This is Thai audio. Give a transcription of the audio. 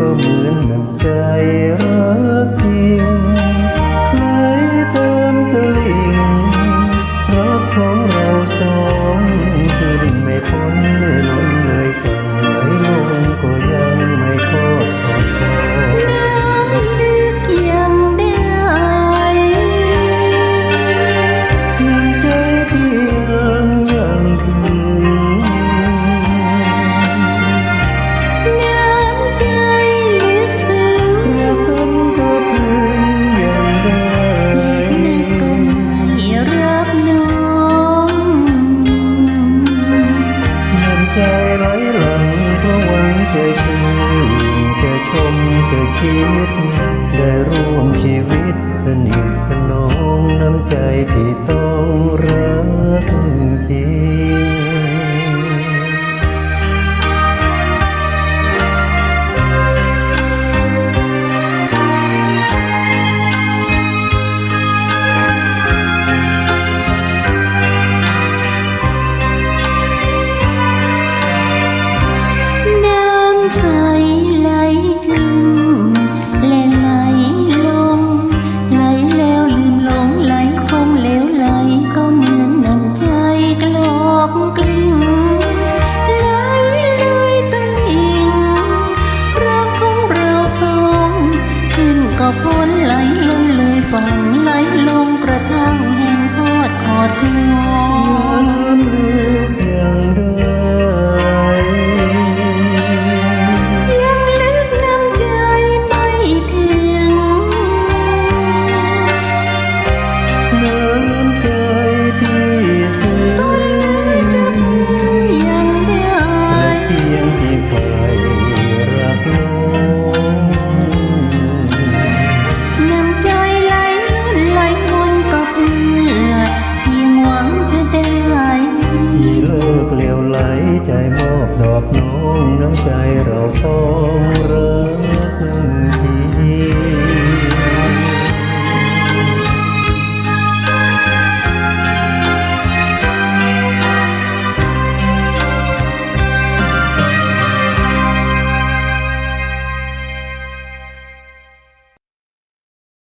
ก็เหมือนดังใจ จิต ได้ร่วมชีวิตสนิทสนองน้ำใจที่ต้องรักจริง ขึ้นก็พ้นไหลล้นเลยฝั่งไหลลงกระทั่งแห ใจมอบดอกน้องน้ำใจเราต้องเริ่ม